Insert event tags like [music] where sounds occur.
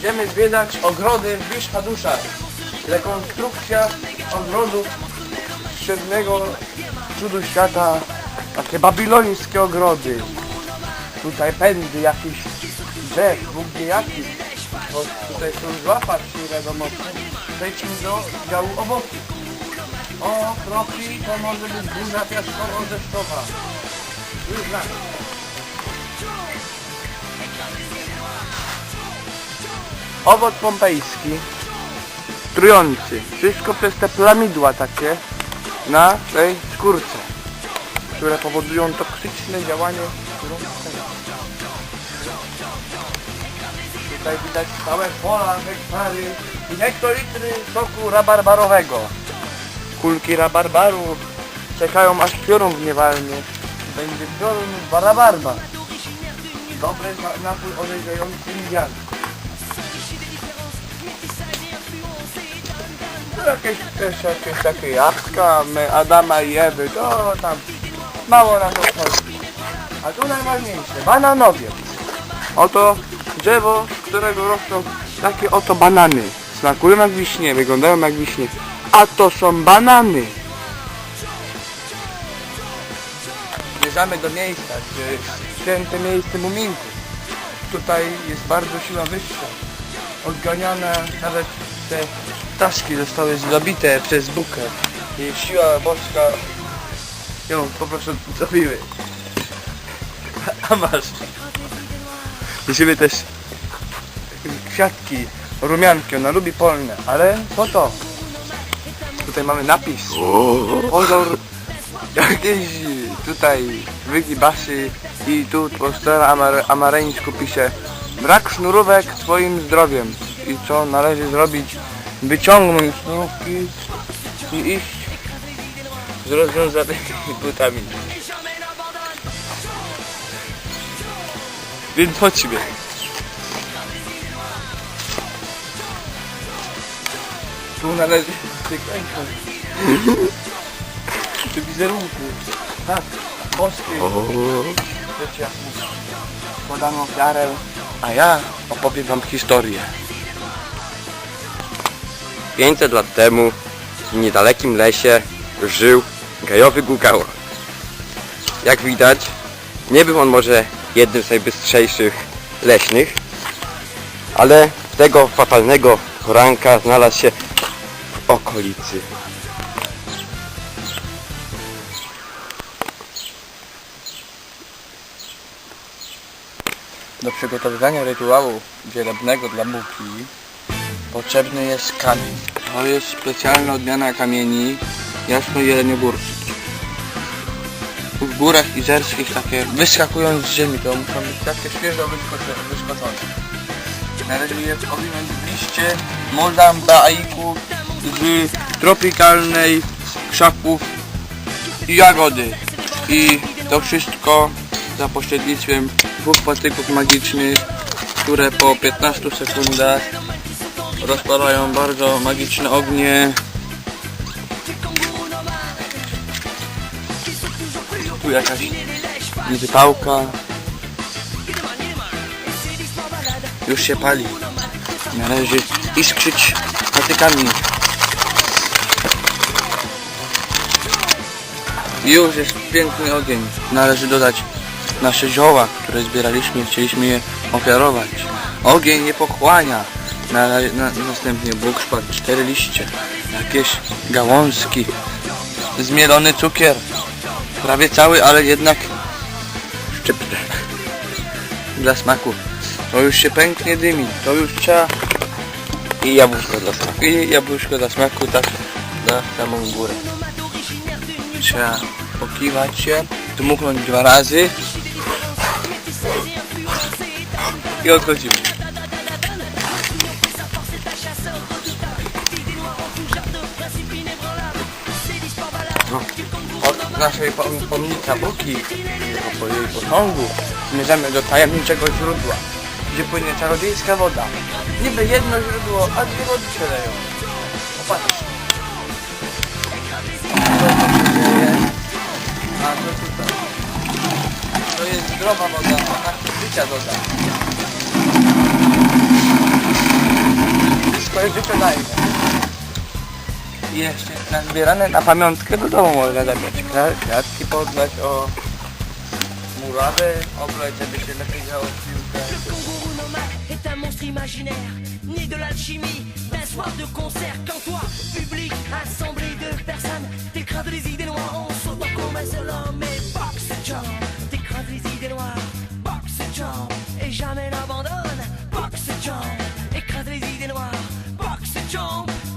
Idziemy zwiedzać ogrody w Biszhaduszach. Rekonstrukcja ogrodów średniego cudu świata. Takie babilońskie ogrody. Tutaj pędy jakieś drzew, Bóg wie jakich. Bo tutaj są złapać nie wiadomo. Przejdźmy do działu obok. O, kroki, to może być burza piaskowo-deszczowa. Już znam. Owoc pompejski. Trujący. Wszystko przez te plamidła takie na tej skórce, które powodują toksyczne działanie. Tutaj widać całe pola, hektary i hektolitry soku rabarbarowego. Kulki rabarbaru czekają aż piorun gniewalnie. Będzie piorun barabarba. Dobry na- napój orzeźwiający Indian. Jakieś też jakieś takie jabłka, my Adama i Ewy, to tam mało nas obchodzi. A tu najważniejsze, bananowiec. Oto drzewo, z którego rosną takie oto banany. Smakują jak wiśnie, wyglądają jak wiśnie. A to są banany. Zmierzamy do miejsca, gdzie święte miejsce muminków. Tutaj jest bardzo siła wyższa. Odganiane nawet te ptaszki zostały zabite przez bukę. I siła boska ją po prostu zabiły. A masz. Musimy też kwiatki, rumianki, ona lubi polne, ale co to? Tutaj mamy napis. Pozor jakiejś tutaj wygibasy i tu po stara amar, amareńsku pisze Brak sznurówek swoim zdrowiem. I co należy zrobić? Wyciągnąć sznurówki i iść z rozwiązanymi [laughs] butami. Więc chodźmy. Tu należy wykończyć. Przy wizerunku. Tak, boskie. Wiecie jak składano ofiarę. A ja opowiem wam historię. 500 lat temu w niedalekim lesie żył gajowy gugała. Jak widać, nie był on może jednym z najbystrzejszych leśnych, ale tego fatalnego poranka znalazł się w okolicy. Do przygotowywania rytuału wielebnego dla Buki potrzebny jest kamień. To jest specjalna odmiana kamieni jasno-jeleniogórskich. W górach izerskich takie wyskakują z ziemi, to muszą być takie świeżo wyskoczone. Należy je owinąć w liście mozambaiku z tropikalnej krzaków i jagody. I to wszystko za pośrednictwem dwóch patyków magicznych, które po 15 sekundach rozpalają bardzo magiczne ognie. Tu jakaś niewypałka. Już się pali. Należy iskrzyć patykami. Już jest piękny ogień. Należy dodać nasze zioła, które zbieraliśmy chcieliśmy je ofiarować. Ogień nie pochłania. Na, na, następnie Bóg szpadł cztery liście, jakieś gałązki, zmielony cukier. Prawie cały, ale jednak szczypny. Dla smaku. To już się pęknie dymi. To już trzeba I jabłuszko dla smaku. i jabłuszko dla smaku tak na samą górę. Trzeba pokiwać się, dmuchnąć dwa razy i odchodzimy. Od naszej pom- pomnica Buki, po jej posągu, zmierzamy do tajemniczego źródła, gdzie płynie czarodziejska woda. Niby jedno źródło, a dwie wody się leją. Popatrz. A to tutaj. To jest zdrowa woda, a tak życia doda. swoje wykonanie. I jeszcze nazbierane na pamiątkę un monstre imaginaire, né de l'alchimie, d'un soir de concert. Quand toi, public, assemblé de personnes, t'écrases les idées noires en sautant comme un seul homme. Et boxe job, t'écrases les idées noires, boxe job.